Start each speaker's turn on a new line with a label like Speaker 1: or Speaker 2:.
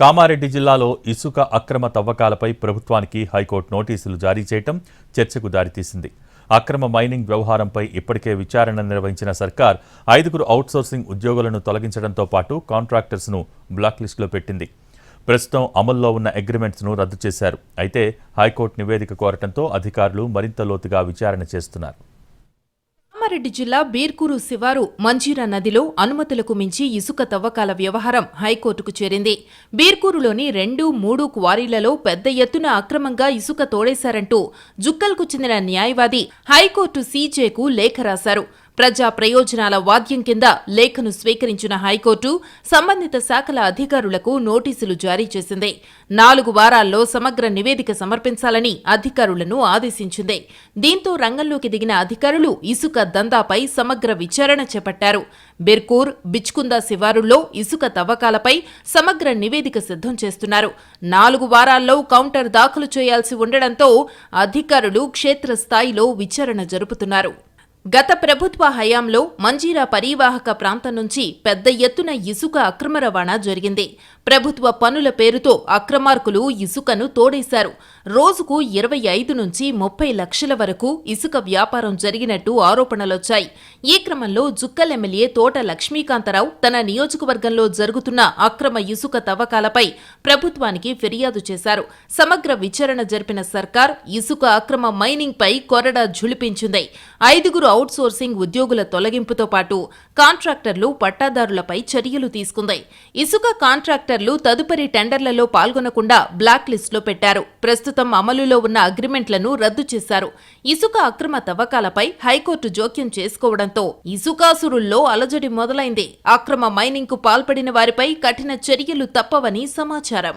Speaker 1: కామారెడ్డి జిల్లాలో ఇసుక అక్రమ తవ్వకాలపై ప్రభుత్వానికి హైకోర్టు నోటీసులు జారీ చేయటం చర్చకు దారితీసింది. అక్రమ మైనింగ్ వ్యవహారంపై ఇప్పటికే విచారణ నిర్వహించిన సర్కార్ ఐదుగురు అవుట్సోర్సింగ్ ఉద్యోగులను తొలగించడంతో పాటు కాంట్రాక్టర్స్ను బ్లాక్ లిస్టులో పెట్టింది. ప్రస్తుతం అమల్లో ఉన్న అగ్రిమెంట్స్ను రద్దు చేశారు. అయితే హైకోర్టు నివేదిక కోరటంతో అధికారులు మరింత లోతుగా విచారణ చేస్తున్నారు.
Speaker 2: కామారెడ్డి జిల్లా బీర్కూరు శివారు మంజీరా నదిలో అనుమతులకు మించి ఇసుక తవ్వకాల వ్యవహారం హైకోర్టుకు చేరింది. బీర్కూరులోని రెండు మూడు క్వారీలలో పెద్ద ఎత్తున అక్రమంగా ఇసుక తోడేశారంటూ జుక్కల్కు చెందిన న్యాయవాది హైకోర్టు సీజేకు లేఖ రాశారు. ప్రజా ప్రయోజనాల వాద్యం కింద లేఖను స్వీకరించిన హైకోర్టు సంబంధిత శాఖల అధికారులకు నోటీసులు జారీ చేసింది. నాలుగు వారాల్లో సమగ్ర నివేదిక సమర్పించాలని అధికారులను ఆదేశించింది. దీంతో రంగంలోకి దిగిన అధికారులు ఇసుక దందాపై సమగ్ర విచారణ చేపట్టారు. బిర్కూర్ బిచ్కుందా శివారుల్లో ఇసుక తవ్వకాలపై సమగ్ర నివేదిక సిద్ధం చేస్తున్నారు. నాలుగు వారాల్లో కౌంటర్ దాఖలు చేయాల్సి ఉండడంతో అధికారులు క్షేత్రస్థాయిలో విచారణ జరుపుతున్నారు. గత ప్రభుత్వ హయాంలో మంజీరా పరీవాహక ప్రాంతం నుంచి పెద్ద ఎత్తున ఇసుక అక్రమ రవాణా జరిగింది. ప్రభుత్వ పనుల పేరుతో అక్రమార్కులు ఇసుకను తోడేశారు. రోజుకు ఇరవై ఐదు నుంచి ముప్పై లక్షల వరకు ఇసుక వ్యాపారం జరిగినట్టు ఆరోపణలొచ్చాయి. ఈ క్రమంలో జుక్కల్ ఎమ్మెల్యే తోట లక్ష్మీకాంతరావు తన నియోజకవర్గంలో జరుగుతున్న అక్రమ ఇసుక తవ్వకాలపై ప్రభుత్వానికి ఫిర్యాదు చేశారు. సమగ్ర విచారణ జరిపిన సర్కార్ ఇసుక అక్రమ మైనింగ్ పై కొరడా ఝుళిపించింది ఐదుగురు అవుట్సోర్సింగ్ ఉద్యోగుల తొలగింపుతో పాటు కాంట్రాక్టర్లు పట్టాదారులపై చర్యలు తీసుకుంది. ఇసుక కాంట్రాక్టర్లు తదుపరి టెండర్లలో పాల్గొనకుండా బ్లాక్ లిస్టులో పెట్టారు. ప్రస్తుతం అమలులో ఉన్న అగ్రిమెంట్లను రద్దు చేశారు. ఇసుక అక్రమ తవ్వకాలపై హైకోర్టు జోక్యం చేసుకోవడంతో ఇసుకాసురుల్లో అలజడి మొదలైంది. అక్రమ మైనింగ్కు పాల్పడిన వారిపై కఠిన చర్యలు తప్పవని సమాచారం.